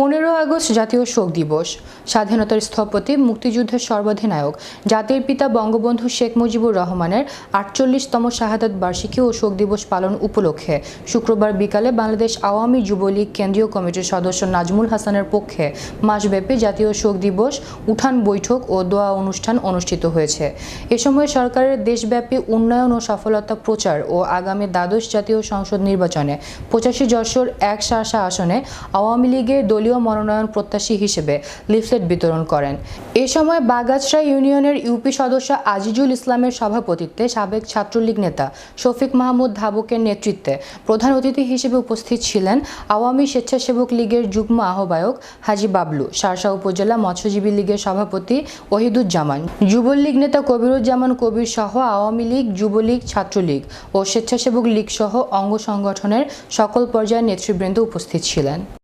পনেরো আগস্ট জাতীয় শোক দিবস। স্বাধীনতার স্থপতি, মুক্তিযুদ্ধের সর্বাধিনায়ক, জাতির পিতা বঙ্গবন্ধু শেখ মুজিবুর রহমানের আটচল্লিশতম শাহাদাত বার্ষিকী ও শোক দিবস পালন উপলক্ষে শুক্রবার বিকালে বাংলাদেশ আওয়ামী যুবলীগ কেন্দ্রীয় কমিটির সদস্য নাজমুল হাসানের পক্ষে মাসব্যাপী জাতীয় শোক দিবস, উঠান বৈঠক ও দোয়া অনুষ্ঠান অনুষ্ঠিত হয়েছে। এ সময় সরকারের দেশব্যাপী উন্নয়ন ও সফলতা প্রচার ও আগামী দ্বাদশ জাতীয় সংসদ নির্বাচনে পঁচাশি যশোর এক শাসা আসনে আওয়ামী লীগের দলীয় মনোনয়ন প্রত্যাশী হিসেবে লিফলেট বিতরণ করেন। এ সময় বাগাছড়া ইউনিয়নের ইউপি সদস্য আজিজুল ইসলামের সভাপতিত্বে সাবেক ছাত্রলীগ নেতা শফিক মাহমুদ ধাবকের নেতৃত্বে প্রধান অতিথি হিসেবে উপস্থিত ছিলেন আওয়ামী স্বেচ্ছাসেবক লীগের যুগ্ম আহ্বায়ক হাজি বাবলু শারশা উপজেলা মৎস্যজীবী লীগের সভাপতি ওহিদুজ্জামান, যুবলীগ নেতা কবিরুজ্জামান কবির সহ আওয়ামী লীগ, যুবলীগ, ছাত্রলীগ ও স্বেচ্ছাসেবক লীগ সহ অঙ্গ সংগঠনের সকল পর্যায়ের নেতৃবৃন্দ উপস্থিত ছিলেন।